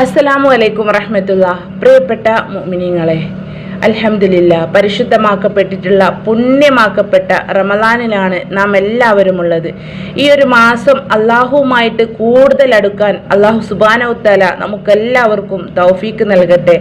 അസ്സലാമു അലൈക്കും വറഹമത്തുള്ള പ്രിയപ്പെട്ട മുഅ്മിനീങ്ങളെ അൽഹംദുലില്ല പരിശുദ്ധമാക്കപ്പെട്ടിട്ടുള്ള പുണ്യമാക്കപ്പെട്ട റമദാനിലാണ് നാം എല്ലാവരും ഉള്ളത് ഈ ഒരു മാസം അള്ളാഹുവുമായിട്ട് കൂടുതൽ അടുക്കാൻ അള്ളാഹു സുബാനവുത്തല നമുക്കെല്ലാവർക്കും തൗഫീക്ക് നൽകട്ടെ.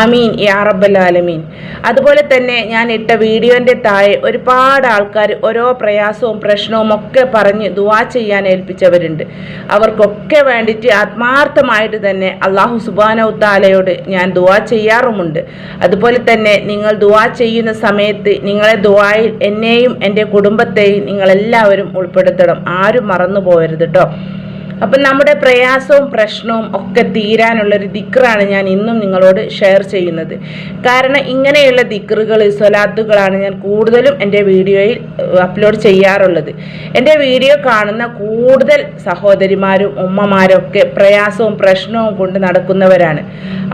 ആമീൻ. റബ്ബൽ ആലമീൻ. അതുപോലെ തന്നെ ഞാൻ ഇട്ട വീഡിയോന്റെ താഴെ ഒരുപാട് ആൾക്കാർ ഓരോ പ്രയാസവും പ്രശ്നവും ഒക്കെ പറഞ്ഞ് ദുവാ ചെയ്യാൻ ഏൽപ്പിച്ചവരുണ്ട്. അവർക്കൊക്കെ വേണ്ടിയിട്ട് ആത്മാർത്ഥമായിട്ട് തന്നെ അള്ളാഹു സുബാനവുത്താലയോട് ഞാൻ ദുവാ ചെയ്യാറുമുണ്ട്. അതുപോലെ തന്നെ നിങ്ങൾ ദുവാ ചെയ്യുന്ന സമയത്ത് നിങ്ങളെ ദുവായിൽ എന്നെയും എന്റെ കുടുംബത്തെയും നിങ്ങളെല്ലാവരും ഉൾപ്പെടുത്തണം. ആരും മറന്നു പോകരുത് കേട്ടോ അപ്പം നമ്മുടെ പ്രയാസവും പ്രശ്നവും ഒക്കെ തീരാനുള്ളൊരു ദിക്റാണ് ഞാൻ ഇന്നും നിങ്ങളോട് ഷെയർ ചെയ്യുന്നത്. കാരണം ഇങ്ങനെയുള്ള ദിക്റുകൾ സ്വലാത്തുകളാണ് ഞാൻ കൂടുതലും എന്റെ വീഡിയോയിൽ അപ്ലോഡ് ചെയ്യാറുള്ളത്. എന്റെ വീഡിയോ കാണുന്ന കൂടുതൽ സഹോദരിമാരും ഉമ്മമാരും ഒക്കെ പ്രയാസവും പ്രശ്നവും കൊണ്ട് നടക്കുന്നവരാണ്.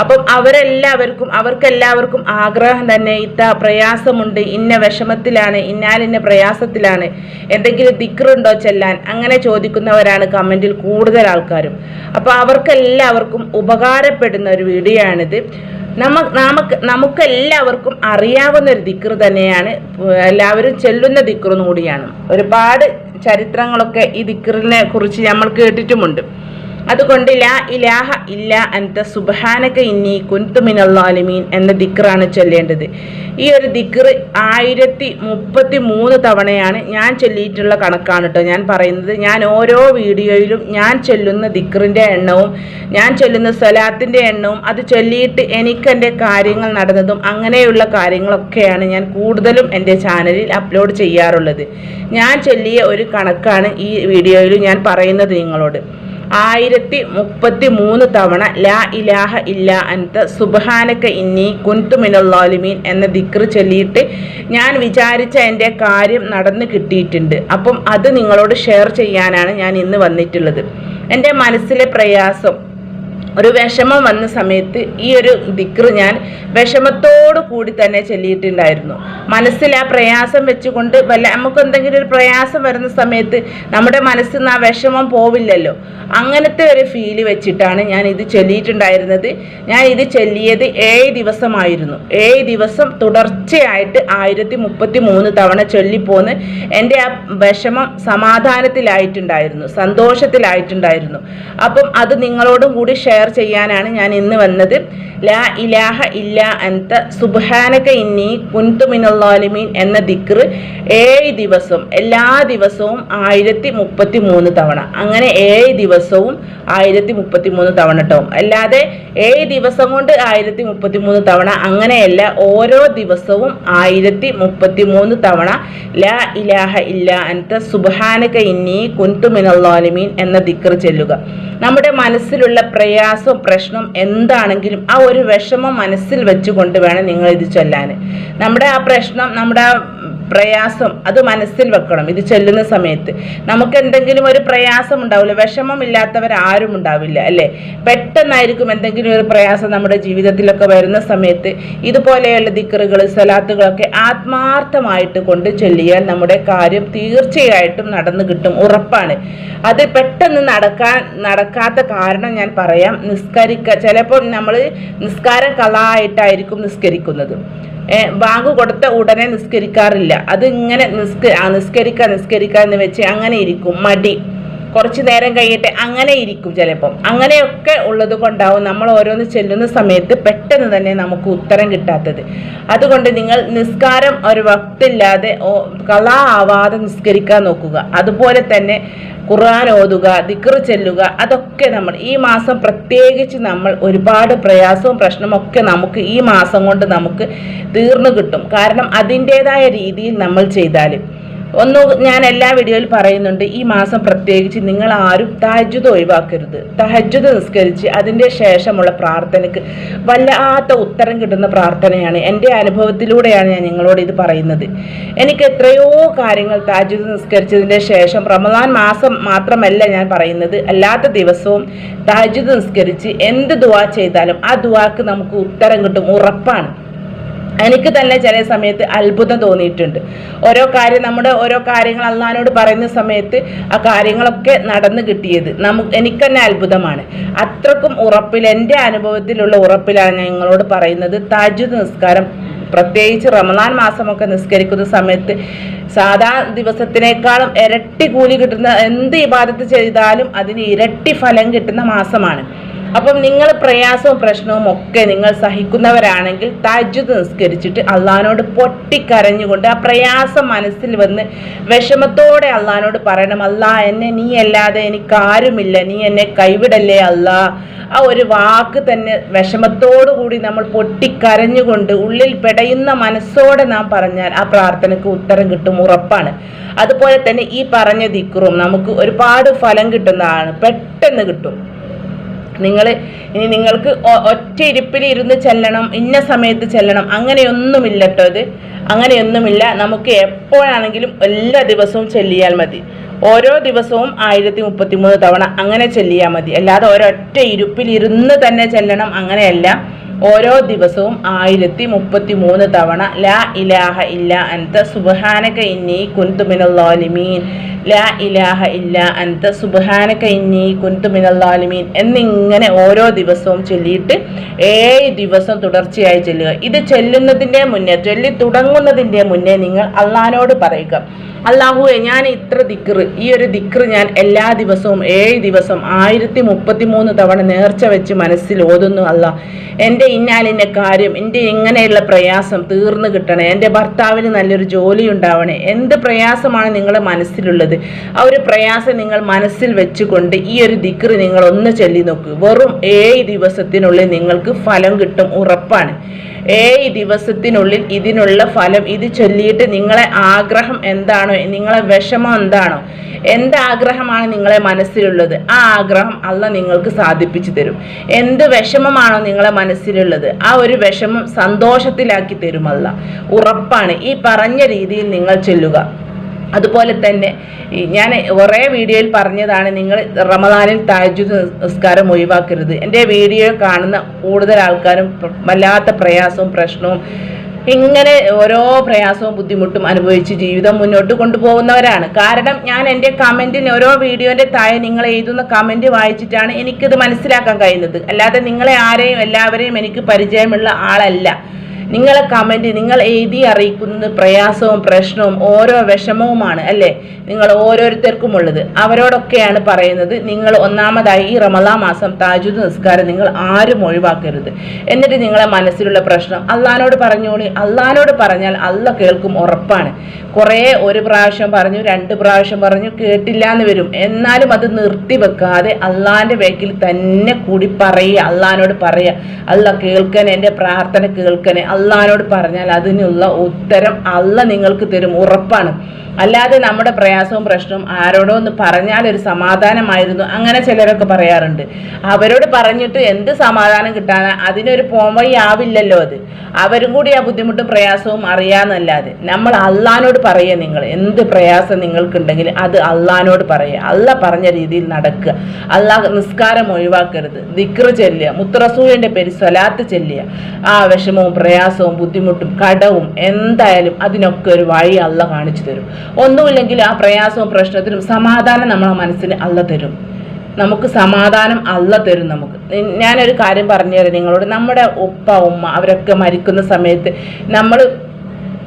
അപ്പം അവരെല്ലാവർക്കും അവർക്കെല്ലാവർക്കും ആഗ്രഹം തന്നെ ഇത്ത പ്രയാസമുണ്ട് ഇന്ന വിഷമത്തിലാണ് ഇന്നാലിന്ന പ്രയാസത്തിലാണ്. എന്തെങ്കിലും ദിക്റുണ്ടോ ചെല്ലാൻ? അങ്ങനെ ചോദിക്കുന്നവരാണ് കമന്റിൽ കൂടുതൽ ആൾക്കാരും. അപ്പോൾ അവർക്കെല്ലാവർക്കും ഉപകാരപ്പെടുന്ന ഒരു വീഡിയോ ആണിത് നമ്മ നമുക്ക് നമുക്കെല്ലാവർക്കും അറിയാവുന്ന ഒരു ദിക്കർ തന്നെയാണ് എല്ലാവരും ചെല്ലുന്ന ദിക്കറും കൂടിയാണ്. ഒരുപാട് ചരിത്രങ്ങളൊക്കെ ഈ ദിക്കറിനെ കുറിച്ച് നമ്മൾ കേട്ടിട്ടുമുണ്ട്. അതുകൊണ്ട് ലാ ഇലാഹ ഇല്ല അൻത സുബഹാനക ഇന്നി കുന്തുമിനല്ലാലിമീൻ എന്ന ദിക്റാണ് ചൊല്ലേണ്ടത്. ഈ ഒരു ദിക്ർ ആയിരത്തി മുപ്പത്തി മൂന്ന് തവണയാണ് ഞാൻ ചൊല്ലിയിട്ടുള്ള കണക്കാണ് കേട്ടോ ഞാൻ പറയുന്നത്. ഞാൻ ഓരോ വീഡിയോയിലും ഞാൻ ചൊല്ലുന്ന ദിക്റിന്റെ എണ്ണവും ഞാൻ ചൊല്ലുന്ന സ്വലാത്തിന്റെ എണ്ണവും അത് ചൊല്ലിയിട്ട് എനിക്കെന്റെ കാര്യങ്ങൾ നടന്നതും അങ്ങനെയുള്ള കാര്യങ്ങളൊക്കെയാണ് ഞാൻ കൂടുതലും എന്റെ ചാനലിൽ അപ്ലോഡ് ചെയ്യാറുള്ളത്. ഞാൻ ചൊല്ലിയ ഒരു കണക്കാണ് ഈ വീഡിയോയിൽ ഞാൻ പറയുന്നത് നിങ്ങളോട്. ആയിരത്തി മുപ്പത്തി മൂന്ന് തവണ ലാ ഇലാഹ ഇല്ല അൻത സുബഹാനക്ക ഇന്നി കുന്തു മിനല്ലാലിമീൻ എന്ന ദിക്ർ ചൊല്ലിയിട്ട് ഞാൻ വിചാരിച്ച എന്റെ കാര്യം നടന്നു കിട്ടിയിട്ടുണ്ട്. അപ്പം അത് നിങ്ങളോട് ഷെയർ ചെയ്യാനാണ് ഞാൻ ഇന്ന് വന്നിട്ടുള്ളത്. എന്റെ മനസ്സിലെ പ്രയാസം ഒരു വിഷമം വന്ന സമയത്ത് ഈ ഒരു ദിക്ർ ഞാൻ വിഷമത്തോടു കൂടി തന്നെ ചൊല്ലിയിട്ടുണ്ടായിരുന്നു. മനസ്സിൽ ആ പ്രയാസം വെച്ചുകൊണ്ട് വല്ല നമുക്ക് എന്തെങ്കിലും ഒരു പ്രയാസം വരുന്ന സമയത്ത് നമ്മുടെ മനസ്സിൽ നിന്ന് ആ വിഷമം പോവില്ലല്ലോ. അങ്ങനത്തെ ഒരു ഫീൽ വെച്ചിട്ടാണ് ഞാൻ ഇത് ചൊല്ലിയിട്ടുണ്ടായിരുന്നത്. ഞാൻ ഇത് ചൊല്ലിയത് ഏഴ് ദിവസമായിരുന്നു. ഏഴ് ദിവസം തുടർച്ചയായിട്ട് ആയിരത്തി മുപ്പത്തി മൂന്ന് തവണ ചൊല്ലിപ്പോന്ന് എന്റെ ആ വിഷമം സമാധാനത്തിലായിട്ടുണ്ടായിരുന്നു സന്തോഷത്തിലായിട്ടുണ്ടായിരുന്നു. അപ്പം അത് നിങ്ങളോടും കൂടി ഷെയർ ചെയ്യാനാണ് ഞാൻ ഇന്ന് വന്നത്. ലാ ഇലാഹ ഇല്ല അൻത സുബാനക ഇന്നി കുന്തു മിനുള്ളാലിമീൻ എന്ന ദിക്ർ ഏഴ് ദിവസവും എല്ലാ ദിവസവും ആയിരത്തി മുപ്പത്തി മൂന്ന് തവണ. അങ്ങനെ ഏഴ് ദിവസവും ആയിരത്തി മുപ്പത്തി മൂന്ന് തവണ കേട്ടോ അല്ലാതെ ഏഴ് ദിവസം കൊണ്ട് ആയിരത്തി മുപ്പത്തി മൂന്ന് തവണ അങ്ങനെയല്ല ഓരോ ദിവസവും ആയിരത്തി മുപ്പത്തി മൂന്ന് തവണ ലാ ഇലാഹ ഇല്ല അൻത സുബാനക ഇന്നി കുന്തു മിനുള്ളാലിമീൻ എന്ന ദിക്ർ ചെല്ലുക. നമ്മുടെ മനസ്സിലുള്ള പ്രയാസവും പ്രശ്നം എന്താണെങ്കിലും ആ ഒരു വിഷമം മനസ്സിൽ വെച്ചുകൊണ്ട് വേണം നിങ്ങൾ ഇത് ചൊല്ലാൻ. നമ്മുടെ ആ പ്രശ്നം നമ്മുടെ ആ പ്രയാസം അത് മനസ്സിൽ വെക്കണം. ഇത് ചെല്ലുന്ന സമയത്ത്. നമുക്ക് എന്തെങ്കിലും ഒരു പ്രയാസം ഉണ്ടാവില്ല. വിഷമം ഇല്ലാത്തവർ ആരും ഉണ്ടാവില്ല അല്ലേ? പെട്ടെന്നായിരിക്കും എന്തെങ്കിലും ഒരു പ്രയാസം നമ്മുടെ ജീവിതത്തിലൊക്കെ വരുന്ന സമയത്ത് ഇതുപോലെയുള്ള ദിക്കറുകൾ സലാത്തുകളൊക്കെ ആത്മാർത്ഥമായിട്ട് കൊണ്ട് ചൊല്ലിയാൽ നമ്മുടെ കാര്യം തീർച്ചയായിട്ടും നടന്നു കിട്ടും. ഉറപ്പാണ്. അത് പെട്ടെന്ന് നടക്കാൻ നടക്കാത്ത കാരണം ഞാൻ പറയാം. നിസ്കരിക്ക ചിലപ്പോൾ നമ്മൾ നിസ്കാരം കളായിട്ടായിരിക്കും നിസ്കരിക്കുന്നത്. ബാങ്ക് കൊടുത്ത ഉടനെ നിസ്കരിക്കാറില്ല. അത് ഇങ്ങനെ നിസ്ക നിസ്കരിക്കുക നിസ്കരിക്കുക എന്ന് വെച്ച് അങ്ങനെ ഇരിക്കും. മടി. കുറച്ച് നേരം കഴിയട്ടെ അങ്ങനെ ഇരിക്കും ചിലപ്പം. അങ്ങനെയൊക്കെ ഉള്ളത് കൊണ്ടാവും നമ്മൾ ഓരോന്ന് ചെല്ലുന്ന സമയത്ത് പെട്ടെന്ന് തന്നെ നമുക്ക് ഉത്തരം കിട്ടാത്തത്. അതുകൊണ്ട് നിങ്ങൾ നിസ്കാരം ഒരു വക്തില്ലാതെ കലാ ആവാതെ നിസ്കരിക്കാൻ നോക്കുക. അതുപോലെ തന്നെ ഖുർആൻ ഓതുക ദിക്ർ ചെല്ലുക അതൊക്കെ നമ്മൾ ഈ മാസം പ്രത്യേകിച്ച് നമ്മൾ ഒരുപാട് പ്രയാസവും പ്രശ്നമൊക്കെ നമുക്ക് ഈ മാസം കൊണ്ട് നമുക്ക് തീർന്നു കിട്ടും. കാരണം അതിന്റെതായ രീതിയിൽ നമ്മൾ ചെയ്താൽ ഒന്ന് ഞാൻ എല്ലാ വീഡിയോയിൽ പറയുന്നുണ്ട് ഈ മാസം പ്രത്യേകിച്ച് നിങ്ങൾ ആരും തഹജ്ജുദ് ഒഴിവാക്കരുത്. തഹജ്ജുദ് നിസ്കരിച്ച് അതിന്റെ ശേഷമുള്ള പ്രാർത്ഥനയ്ക്ക് വല്ലാത്ത ഉത്തരം കിട്ടുന്ന പ്രാർത്ഥനയാണ്. എന്റെ അനുഭവത്തിലൂടെയാണ് ഞാൻ നിങ്ങളോട് ഇത് പറയുന്നത്. എനിക്ക് എത്രയോ കാര്യങ്ങൾ തഹജ്ജുദ് നിസ്കരിച്ചതിന്റെ ശേഷം റമദാൻ മാസം മാത്രമല്ല ഞാൻ പറയുന്നത്. അല്ലാത്ത ദിവസവും തഹജ്ജുദ് നിസ്കരിച്ച് എന്ത് ദുവാ ചെയ്താലും ആ ദുവാക്ക് നമുക്ക് ഉത്തരം കിട്ടും ഉറപ്പാണ്. എനിക്ക് തന്നെ ചില സമയത്ത് അത്ഭുതം തോന്നിയിട്ടുണ്ട്. ഓരോ കാര്യം നമ്മുടെ ഓരോ കാര്യങ്ങൾ അള്ളഹാനോട് പറയുന്ന സമയത്ത് ആ കാര്യങ്ങളൊക്കെ നടന്നു കിട്ടിയത് നമുക്ക് എനിക്ക് തന്നെ അത്ഭുതമാണ്. അത്രക്കും ഉറപ്പിൽ എന്റെ അനുഭവത്തിലുള്ള ഉറപ്പിലാണ് ഞാൻ നിങ്ങളോട് പറയുന്നത്. താജുദ് നിസ്കാരം പ്രത്യേകിച്ച് റമദാൻ മാസമൊക്കെ നിസ്കരിക്കുന്ന സമയത്ത് സാധാ ദിവസത്തിനേക്കാളും ഇരട്ടി കൂലി കിട്ടുന്ന എന്ത് ഇബാദത്ത് ചെയ്താലും അതിന് ഇരട്ടി ഫലം കിട്ടുന്ന മാസമാണ്. അപ്പം നിങ്ങൾ പ്രയാസവും പ്രശ്നവും ഒക്കെ നിങ്ങൾ സഹിക്കുന്നവരാണെങ്കിൽ താജ്ജുദ് നിസ്കരിച്ചിട്ട് അള്ളഹാനോട് പൊട്ടിക്കരഞ്ഞുകൊണ്ട് ആ പ്രയാസം മനസ്സിൽ വന്ന് വിഷമത്തോടെ അള്ളഹാനോട് പറയണം അല്ലാ എന്നെ നീ അല്ലാതെ എനിക്ക് ആരുമില്ല. നീ എന്നെ കൈവിടല്ലേ അല്ലാ ആ ഒരു വാക്ക് തന്നെ വിഷമത്തോടു കൂടി നമ്മൾ പൊട്ടിക്കരഞ്ഞുകൊണ്ട് ഉള്ളിൽ പെടയുന്ന മനസ്സോടെ നാം പറഞ്ഞാൽ ആ പ്രാർത്ഥനയ്ക്ക് ഉത്തരം കിട്ടും ഉറപ്പാണ്. അതുപോലെ തന്നെ ഈ പറഞ്ഞ ദിക്റും നമുക്ക് ഒരുപാട് ഫലം കിട്ടുന്നതാണ്. പെട്ടെന്ന് കിട്ടും. നിങ്ങൾ ഇനി നിങ്ങൾക്ക് ഒറ്റ ഇരിപ്പിൽ ഇരുന്ന് ചെല്ലണം ഇന്ന സമയത്ത് ചെല്ലണം അങ്ങനെയൊന്നുമില്ല കേട്ടോ ഇത്. അങ്ങനെയൊന്നുമില്ല. നമുക്ക് എപ്പോഴാണെങ്കിലും എല്ലാ ദിവസവും ചെല്ലിയാൽ മതി. ഓരോ ദിവസവും ആയിരത്തി മുപ്പത്തി മൂന്ന് തവണ അങ്ങനെ ചെല്ലിയാൽ മതി. അല്ലാതെ ഒരൊറ്റ ഇരുപ്പിൽ ഇരുന്ന് തന്നെ ചെല്ലണം അങ്ങനെയല്ല. ഓരോ ദിവസവും ആയിരത്തി മുപ്പത്തി മൂന്ന് തവണ ലാ ഇലാഹ ഇല്ല അൻത സുബഹാനക ഇന്നി കുന്തുമിനല്ലാലിമീൻ ലാ ഇലാഹ ഇല്ല അൻത സുബഹാനക ഇന്നി കുന്തുമിനല്ലാലിമീൻ എന്നിങ്ങനെ ഓരോ ദിവസവും ചൊല്ലിയിട്ട് ഏഴ് ദിവസം തുടർച്ചയായി ചൊല്ലുക. ഇത് ചൊല്ലുന്നതിന്റെ മുന്നേ ചൊല്ലി തുടങ്ങുന്നതിന്റെ മുന്നേ നിങ്ങൾ അള്ളഹാനോട് പറയുക. അള്ളാഹുവെ ഞാൻ ഇത്ര ദിക്റ് ഈ ഒരു ദിക്റ് ഞാൻ എല്ലാ ദിവസവും ഏഴ് ദിവസം ആയിരത്തി മുപ്പത്തി മൂന്ന് തവണ നേർച്ച വെച്ച് മനസ്സിൽ ഓതുന്നു അല്ല. എന്റെ ഇന്നാലിന്റെ കാര്യം എന്റെ ഇങ്ങനെയുള്ള പ്രയാസം തീർന്നു കിട്ടണേ. എന്റെ ഭർത്താവിന് നല്ലൊരു ജോലി ഉണ്ടാവണേ. എന്ത് പ്രയാസമാണ് നിങ്ങളുടെ മനസ്സിലുള്ളത്? ആ ഒരു പ്രയാസം നിങ്ങൾ മനസ്സിൽ വെച്ചുകൊണ്ട് ഈ ഒരു ദിക്റ് നിങ്ങൾ ഒന്ന് ചൊല്ലി നോക്കൂ. വെറും ഏഴ് ദിവസത്തിനുള്ളിൽ നിങ്ങൾക്ക് ഫലം കിട്ടും ഉറപ്പാണ്. ഏഴ് ദിവസത്തിനുള്ളിൽ ഇതിനുള്ള ഫലം ഇത് ചൊല്ലിയിട്ട് നിങ്ങളെ ആഗ്രഹം എന്താണോ നിങ്ങളെ വിഷമം എന്താണോ എന്ത് ആഗ്രഹമാണ് നിങ്ങളെ മനസ്സിലുള്ളത് ആ ആഗ്രഹം അല്ല നിങ്ങൾക്ക് സാധിപ്പിച്ചു തരും. എന്ത് വിഷമമാണോ നിങ്ങളെ മനസ്സിലുള്ളത് ആ ഒരു വിഷമം സന്തോഷത്തിലാക്കി തരുമല്ല. ഉറപ്പാണ്. ഈ പറഞ്ഞ രീതിയിൽ നിങ്ങൾ ചൊല്ലുക. അതുപോലെ തന്നെ ഞാൻ കുറേ വീഡിയോയിൽ പറഞ്ഞതാണ് നിങ്ങൾ റമദാനിൽ താജ്ജുദ് നിസ്കാരം ഒഴിവാക്കരുത്. എന്റെ വീഡിയോ കാണുന്ന കൂടുതൽ ആൾക്കാരും വല്ലാത്ത പ്രയാസവും പ്രശ്നവും ഇങ്ങനെ ഓരോ പ്രയാസവും ബുദ്ധിമുട്ടും അനുഭവിച്ച് ജീവിതം മുന്നോട്ട് കൊണ്ടുപോകുന്നവരാണ്. കാരണം ഞാൻ എന്റെ കമന്റിന് ഓരോ വീഡിയോന്റെ താഴെ നിങ്ങൾ എഴുതുന്ന കമന്റ് വായിച്ചിട്ടാണ് എനിക്കിത് മനസ്സിലാക്കാൻ കഴിയുന്നത്. അല്ലാതെ നിങ്ങളെ ആരെയും എല്ലാവരെയും എനിക്ക് പരിചയമുള്ള ആളല്ല. നിങ്ങളെ കമന്റ് നിങ്ങൾ എഴുതി അറിയിക്കുന്നത് പ്രയാസവും പ്രശ്നവും ഓരോ വിഷമവുമാണ് അല്ലേ? നിങ്ങൾ ഓരോരുത്തർക്കും ഉള്ളത്. അവരോടൊക്കെയാണ് പറയുന്നത്. നിങ്ങൾ ഒന്നാമതായി ഈ റമലാ മാസം താജുദ് നിസ്കാരം നിങ്ങൾ ആരും ഒഴിവാക്കരുത്. എന്നിട്ട് നിങ്ങളെ മനസ്സിലുള്ള പ്രശ്നം അള്ളഹാനോട് പറഞ്ഞോളി. അള്ളഹാനോട് പറഞ്ഞാൽ അല്ല കേൾക്കും ഉറപ്പാണ്. കുറേ ഒരു പ്രാവശ്യം പറഞ്ഞു രണ്ട് പ്രാവശ്യം പറഞ്ഞു കേട്ടില്ല എന്ന് വരും. എന്നാലും അത് നിർത്തി വെക്കാതെ അള്ളാന്റെ വേക്കിൽ തന്നെ കൂടി പറയുക. അള്ളഹാനോട് പറയുക. അല്ല കേൾക്കനെ എന്റെ പ്രാർത്ഥന കേൾക്കനെ അള്ളഹാനോട് പറഞ്ഞാൽ അതിനുള്ള ഉത്തരം അള്ള നിങ്ങൾക്ക് തരും. ഉറപ്പാണ്. അല്ലാതെ നമ്മുടെ പ്രയാസവും പ്രശ്നവും ആരോടോ ഒന്ന് പറഞ്ഞാൽ ഒരു സമാധാനമായിരുന്നു. അങ്ങനെ ചിലരൊക്കെ പറയാറുണ്ട്. അവരോട് പറഞ്ഞിട്ട് എന്ത് സമാധാനം കിട്ടാനാ? അതിനൊരു പോംവഴി ആവില്ലല്ലോ അത്. അവരും കൂടി ആ ബുദ്ധിമുട്ടും പ്രയാസവും അറിയാന്നല്ലാതെ. നമ്മൾ അള്ളഹാനോട് പറയുക നിങ്ങൾ. എന്ത് പ്രയാസം നിങ്ങൾക്കുണ്ടെങ്കിൽ അത് അള്ളഹാനോട് പറയുക. അല്ല പറഞ്ഞ രീതിയിൽ നടക്കുക. അള്ളാഹ് നിസ്കാരം ഒഴിവാക്കരുത്. ദിക്ർ ചെല്ലുക. മുത്തറസൂയന്റെ പേര് സ്വലാത്ത് ചെല്ലുക. ആ വിഷമവും പ്രയാസവും ബുദ്ധിമുട്ടും കടവും എന്തായാലും അതിനൊക്കെ ഒരു വഴി അള്ള കാണിച്ചു തരും. ഒന്നുമില്ലെങ്കിൽ ആ പ്രയാസവും പ്രശ്നത്തിനും സമാധാനം നമ്മളെ മനസ്സിന് അല്ല തരും. നമുക്ക് സമാധാനം അല്ല തരും നമുക്ക്. ഞാനൊരു കാര്യം പറഞ്ഞു തരാം നിങ്ങളോട്. നമ്മുടെ ഉപ്പ ഉമ്മ അവരൊക്കെ മരിക്കുന്ന സമയത്ത് നമ്മൾ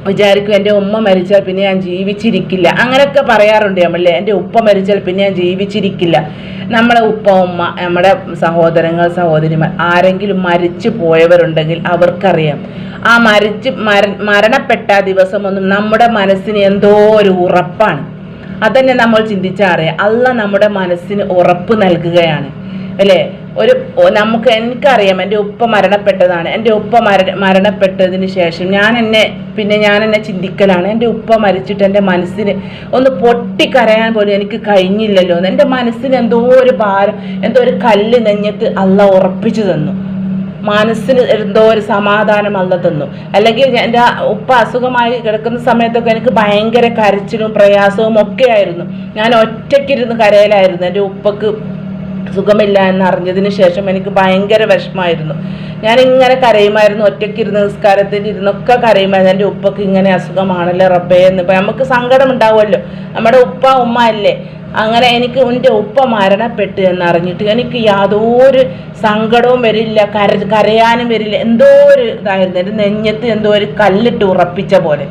വിചാരിക്കും എന്റെ ഉമ്മ മരിച്ചാൽ പിന്നെ ഞാൻ ജീവിച്ചിരിക്കില്ല. അങ്ങനെയൊക്കെ പറയാറുണ്ട് നമ്മളല്ലേ എന്റെ ഉപ്പ മരിച്ചാൽ പിന്നെ ഞാൻ ജീവിച്ചിരിക്കില്ല. നമ്മളെ ഉപ്പ ഉമ്മ നമ്മുടെ സഹോദരങ്ങൾ സഹോദരിമാർ ആരെങ്കിലും മരിച്ചു പോയവരുണ്ടെങ്കിൽ അവർക്കറിയാം. ആ മരിച്ച് മര മരണപ്പെട്ട ദിവസമൊന്നും നമ്മുടെ മനസ്സിന് എന്തോ ഒരു ഉറപ്പാണ്. അതന്നെ നമ്മൾ ചിന്തിച്ചാൽ അറിയാം അല്ല നമ്മുടെ മനസ്സിന് ഉറപ്പ് നൽകുകയാണ്. അല്ലേ? ഒരു നമുക്ക് എനിക്കറിയാം എന്റെ ഉപ്പ മരണപ്പെട്ടതാണ്. എന്റെ ഉപ്പ മര മരണപ്പെട്ടതിന് ശേഷം ഞാൻ എന്നെ പിന്നെ ഞാൻ എന്നെ ചിന്തിക്കലാണ്. എന്റെ ഉപ്പ മരിച്ചിട്ട് എന്റെ മനസ്സിന് ഒന്ന് പൊട്ടിക്കരയാൻ പോലും എനിക്ക് കഴിഞ്ഞില്ലല്ലോ എന്റെ മനസ്സിന് എന്തോ ഒരു ഭാരം എന്തോ ഒരു കല്ല് നെഞ്ഞത്ത് അല്ല ഉറപ്പിച്ചു തന്നു. മനസ്സിന് എന്തോ ഒരു സമാധാനം അല്ല തന്നു. അല്ലെങ്കിൽ എന്റെ ഉപ്പ അസുഖമായി കിടക്കുന്ന സമയത്തൊക്കെ എനിക്ക് ഭയങ്കര കരച്ചിലും പ്രയാസവും ഒക്കെ ആയിരുന്നു. ഞാൻ ഒറ്റയ്ക്കിരുന്ന് കരയിലായിരുന്നു. എന്റെ ഉപ്പക്ക് സുഖമില്ല എന്ന് അറിഞ്ഞതിന് ശേഷം എനിക്ക് ഭയങ്കര വിഷമമായിരുന്നു. ഞാൻ ഇങ്ങനെ കരയുമായിരുന്നു ഒറ്റയ്ക്ക് ഇരുന്ന് നിസ്കാരത്തിൽ ഇരുന്നൊക്കെ കരയുമായിരുന്നു. എന്റെ ഉപ്പക്ക് ഇങ്ങനെ അസുഖമാണല്ലോ റബ്ബേ എന്ന്. ഇപ്പം നമുക്ക് സങ്കടം ഉണ്ടാവുമല്ലോ. നമ്മുടെ ഉപ്പ ഉമ്മ അല്ലേ? അങ്ങനെ എനിക്ക് എന്റെ ഉപ്പ മരണപ്പെട്ടു എന്നറിഞ്ഞിട്ട് എനിക്ക് യാതൊരു സങ്കടവും വരില്ല കര കരയാനും വരില്ല. എന്തോ ഒരു ഇതായിരുന്നു. എന്റെ നെഞ്ഞത്ത് എന്തോ ഒരു കല്ലിട്ട് ഉറപ്പിച്ച പോലെ.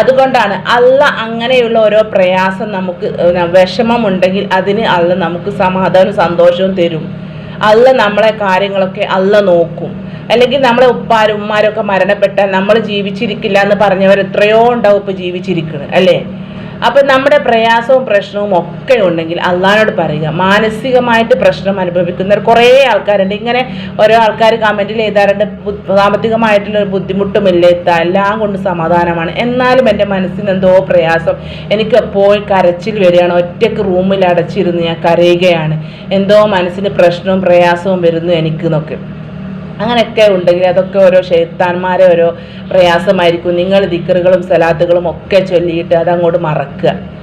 അതുകൊണ്ടാണ് അല്ല അങ്ങനെയുള്ള ഓരോ പ്രയാസം നമുക്ക് വിഷമമുണ്ടെങ്കിൽ അതിന് അല്ല നമുക്ക് സമാധാനവും സന്തോഷവും തരും. അല്ല നമ്മളെ കാര്യങ്ങളൊക്കെ അല്ല നോക്കും. അല്ലെങ്കിൽ നമ്മളെ ഉപ്പാരും ഉമ്മാരും ഒക്കെ മരണപ്പെട്ടാൽ നമ്മൾ ജീവിച്ചിരിക്കില്ല എന്ന് പറഞ്ഞവർ എത്രയോ ഉണ്ടാവും ഇപ്പോൾ ജീവിച്ചിരിക്കുന്നത് അല്ലേ? അപ്പം നമ്മുടെ പ്രയാസവും പ്രശ്നവും ഒക്കെ ഉണ്ടെങ്കിൽ അള്ളഹാനോട് പറയുക. മാനസികമായിട്ട് പ്രശ്നം അനുഭവിക്കുന്നവർ കുറേ ആൾക്കാരുണ്ട്. ഇങ്ങനെ ഓരോ ആൾക്കാർ കമന്റിൽ എഴുതാറുണ്ട്. സാമ്പത്തികമായിട്ടുള്ള ബുദ്ധിമുട്ടുമില്ല. എല്ലാം കൊണ്ട് സമാധാനമാണ്. എന്നാലും എന്റെ മനസ്സിന് എന്തോ പ്രയാസം. എനിക്ക് എപ്പോഴും കരച്ചിൽ വരികയാണ്. ഒറ്റയ്ക്ക് റൂമിൽ അടച്ചിരുന്ന് ഞാൻ കരയുകയാണ്. എന്തോ മനസ്സിന് പ്രശ്നവും പ്രയാസവും വരുന്നു എനിക്ക് എന്നൊക്കെ അങ്ങനെയൊക്കെ ഉണ്ടെങ്കിൽ അതൊക്കെ ഓരോ ഷെയ്ത്താന്മാരെ ഓരോ പ്രയാസമായിരിക്കും. നിങ്ങൾ ദിക്കറുകളും സലാത്തുകളും ഒക്കെ ചൊല്ലിയിട്ട് അതങ്ങോട്ട് മറക്കുക.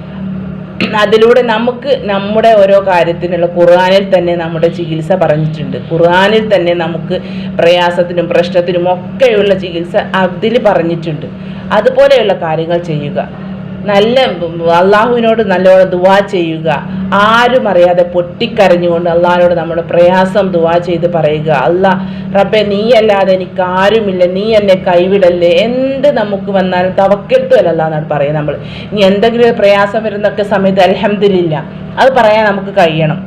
അതിലൂടെ നമുക്ക് നമ്മുടെ ഓരോ കാര്യത്തിനുള്ള ഖുർആാനിൽ തന്നെ നമ്മുടെ ചികിത്സ പറഞ്ഞിട്ടുണ്ട്. ഖുർആാനിൽ തന്നെ നമുക്ക് പ്രയാസത്തിനും പ്രശ്നത്തിനും ഒക്കെയുള്ള ചികിത്സ അതിൽ പറഞ്ഞിട്ടുണ്ട്. അതുപോലെയുള്ള കാര്യങ്ങൾ ചെയ്യുക. നല്ല അള്ളാഹുവിനോട് നല്ലോണം ദുവാ ചെയ്യുക. ആരും അറിയാതെ പൊട്ടിക്കരഞ്ഞുകൊണ്ട് അള്ളാഹിനോട് നമ്മുടെ പ്രയാസം ദുവാ ചെയ്ത് പറയുക. അല്ലാ റബ്ബെ നീ അല്ലാതെ എനിക്ക് ആരുമില്ല. നീ എന്നെ കൈവിടല്ലേ? എന്ത് നമുക്ക് വന്നാലും തവക്കെടുത്തുമല്ല എന്നാണ് പറയുക നമ്മൾ ഇനി എന്തെങ്കിലും പ്രയാസം വരുന്നൊക്കെ സമയത്ത് അലഹമില്ല അത് പറയാൻ നമുക്ക് കഴിയണം.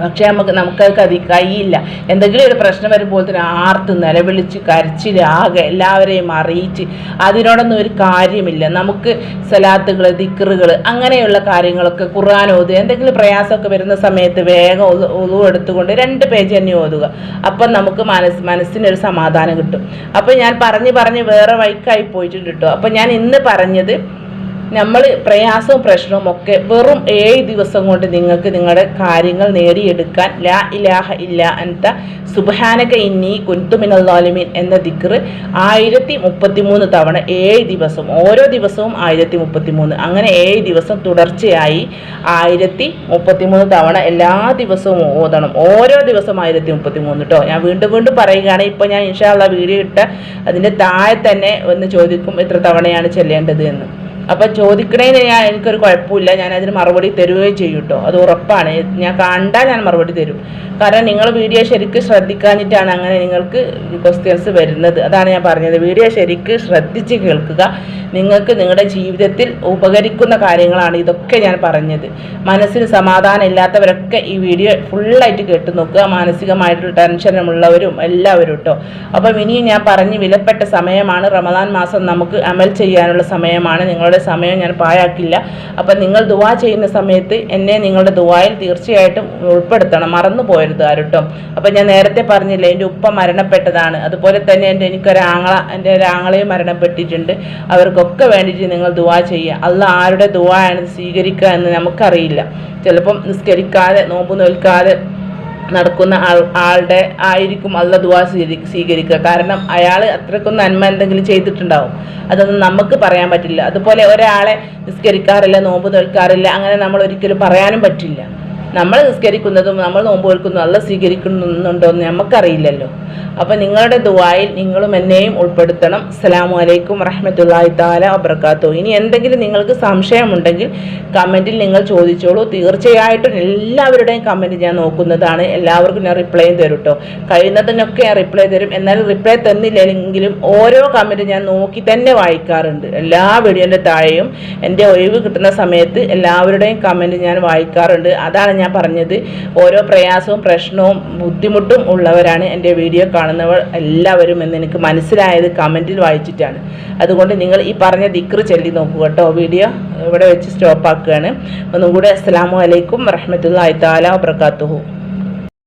പക്ഷേ നമുക്ക് നമുക്കത് കതി കഴിയില്ല. എന്തെങ്കിലും ഒരു പ്രശ്നം വരുമ്പോൾ തന്നെ ആർത്ത് നിലവിളിച്ച് കരച്ചിൽ ആകെ എല്ലാവരെയും അറിയിച്ച് അതിനോടൊന്നും ഒരു കാര്യമില്ല. നമുക്ക് സലാത്തുകൾ ദിക്കറുകൾ അങ്ങനെയുള്ള കാര്യങ്ങളൊക്കെ ഖുർആൻ ഓതുക എന്തെങ്കിലും പ്രയാസമൊക്കെ വരുന്ന സമയത്ത് വേഗം ഒതു എടുത്തുകൊണ്ട് രണ്ട് പേജ് തന്നെ ഓതുക. അപ്പം നമുക്ക് മനസ്സ് മനസ്സിനൊരു സമാധാനം കിട്ടും. അപ്പം ഞാൻ പറഞ്ഞ് പറഞ്ഞ് വേറെ വൈക്കായി പോയിട്ടുണ്ട് കേട്ടോ. അപ്പം ഞാൻ ഇന്ന് പറഞ്ഞത് നമ്മൾ പ്രയാസവും പ്രശ്നവും ഒക്കെ വെറും ഏഴ് ദിവസം കൊണ്ട് നിങ്ങൾക്ക് നിങ്ങളുടെ കാര്യങ്ങൾ നേടിയെടുക്കാൻ ലാ ഇലാഹ ഇല്ല അൻത സുബാനക ഇന്നി കുന്തുമിനല്ലാലിമീൻ എന്ന ദിക്റ് ആയിരത്തി മുപ്പത്തി മൂന്ന് തവണ ഏഴ് ദിവസം ഓരോ ദിവസവും ആയിരത്തി മുപ്പത്തി മൂന്ന് അങ്ങനെ ഏഴ് ദിവസം തുടർച്ചയായി ആയിരത്തി മുപ്പത്തി മൂന്ന് തവണ എല്ലാ ദിവസവും ഓതണം. ഓരോ ദിവസം ആയിരത്തി മുപ്പത്തി മൂന്ന് കേട്ടോ ഞാൻ വീണ്ടും വീണ്ടും പറയുകയാണ് ഇപ്പോൾ ഞാൻ ഇൻഷാള്ള വീഡിയോ ഇട്ട അതിന്റെ താഴെ തന്നെ ഒന്ന് ചോദിക്കും എത്ര തവണയാണ് ചെല്ലേണ്ടത് എന്ന്. അപ്പം ചോദിക്കണേന് ഞാൻ എനിക്കൊരു കുഴപ്പമില്ല ഞാൻ അതിന് മറുപടി തരുകയും ചെയ്യും കേട്ടോ അത് ഉറപ്പാണ്. ഞാൻ കണ്ടാൽ ഞാൻ മറുപടി തരും. കാരണം നിങ്ങൾ വീഡിയോ ശരിക്ക് ശ്രദ്ധിക്കാഞ്ഞിട്ടാണ് അങ്ങനെ നിങ്ങൾക്ക് ക്വസ്റ്റ്യൻസ് വരുന്നത്. അതാണ് ഞാൻ പറഞ്ഞത്. വീഡിയോ ശരിക്ക് ശ്രദ്ധിച്ച് കേൾക്കുക. നിങ്ങൾക്ക് നിങ്ങളുടെ ജീവിതത്തിൽ ഉപകരിക്കുന്ന കാര്യങ്ങളാണ് ഇതൊക്കെ ഞാൻ പറഞ്ഞത്. മനസ്സിന് സമാധാനം ഇല്ലാത്തവരൊക്കെ ഈ വീഡിയോ ഫുള്ളായിട്ട് കേട്ട് നോക്കുക. മാനസികമായിട്ടുള്ള ടെൻഷനുള്ളവരും എല്ലാവരും കേട്ടോ അപ്പം ഇനിയും ഞാൻ പറഞ്ഞ് വിലപ്പെട്ട സമയമാണ്. റമദാൻ മാസം നമുക്ക് അമൽ ചെയ്യാനുള്ള സമയമാണ്. നിങ്ങളുടെ സമയം ഞാൻ പാഴാക്കില്ല. അപ്പം നിങ്ങൾ ദുവാ ചെയ്യുന്ന സമയത്ത് എന്നെ നിങ്ങളുടെ ദുവായിൽ തീർച്ചയായിട്ടും ഉൾപ്പെടുത്തണം. മറന്നു പോയരുത് ആരുട്ടോ അപ്പം ഞാൻ നേരത്തെ പറഞ്ഞില്ലേ എന്റെ ഉപ്പ മരണപ്പെട്ടതാണ്. അതുപോലെ തന്നെ എന്റെ എനിക്കൊരാങ്ങള എന്റെ ഒരാങ്ങളെയും മരണപ്പെട്ടിട്ടുണ്ട്. അവർക്കൊക്കെ വേണ്ടിയിട്ട് നിങ്ങൾ ദുവാ ചെയ്യുക. അല്ല ആരുടെ ദുവായാണ് സ്വീകരിക്കുക എന്ന് നമുക്കറിയില്ല. ചിലപ്പം നിസ്കരിക്കാതെ നോമ്പ് നോൽക്കാതെ നടക്കുന്ന ആൾ ആളുടെ ആയിരിക്കും അല്ല ദുവാ സ്വീകരി സ്വീകരിക്കുക. കാരണം അയാൾ അത്രയ്ക്കും നന്മ എന്തെങ്കിലും ചെയ്തിട്ടുണ്ടാവും. അതൊന്നും നമുക്ക് പറയാൻ പറ്റില്ല. അതുപോലെ ഒരാളെ നിസ്കരിക്കാറില്ല നോമ്പ് നോൽക്കാറില്ല അങ്ങനെ നമ്മൾ ഒരിക്കലും പറയാനും പറ്റില്ല. നമ്മൾ നിസ്കരിക്കുന്നതും നമ്മൾ നോമ്പ് നോൽക്കുന്നതും അല്ല സ്വീകരിക്കുന്നുണ്ടോ എന്ന് നമുക്കറിയില്ലല്ലോ. അപ്പം നിങ്ങളുടെ ദുവായിൽ നിങ്ങളും എന്നെയും ഉൾപ്പെടുത്തണം. അസ്സലാമു അലൈക്കും വറഹമത്തല്ലാഹി താല വബർക്കാത്തു ഇനി എന്തെങ്കിലും നിങ്ങൾക്ക് സംശയമുണ്ടെങ്കിൽ കമന്റിൽ നിങ്ങൾ ചോദിച്ചോളൂ. തീർച്ചയായിട്ടും എല്ലാവരുടെയും കമന്റ് ഞാൻ നോക്കുന്നതാണ്. എല്ലാവർക്കും ഞാൻ റിപ്ലൈ തരും കേട്ടോ കഴിയുന്നതിനൊക്കെ ഞാൻ റിപ്ലൈ തരും. എന്നാൽ റിപ്ലൈ തന്നില്ലെങ്കിലും ഓരോ കമന്റ് ഞാൻ നോക്കി തന്നെ വായിക്കാറുണ്ട്. എല്ലാ വീഡിയോന്റെ താഴെയും എന്റെ ഒഴിവ് കിട്ടുന്ന സമയത്ത് എല്ലാവരുടെയും കമന്റ് ഞാൻ വായിക്കാറുണ്ട്. അതാണ് ഞാൻ പറഞ്ഞത്. ഓരോ പ്രയാസവും പ്രശ്നവും ബുദ്ധിമുട്ടും ഉള്ളവരാണ് എന്റെ വീഡിയോ കാണുന്നവർ എല്ലാവരും എന്ന് എനിക്ക് മനസ്സിലായത് കമന്റിൽ വായിച്ചിട്ടാണ്. അതുകൊണ്ട് നിങ്ങൾ ഈ പറഞ്ഞ ദിക്റ് ചൊല്ലി നോക്കുക കേട്ടോ. വീഡിയോ ഇവിടെ വെച്ച് സ്റ്റോപ്പ് ആക്കുകയാണ് ഒന്നും കൂടെ അസ്സാം വലൈക്കും വറഹമത്തല്ലാ താല വബർക്കാത്തുഹു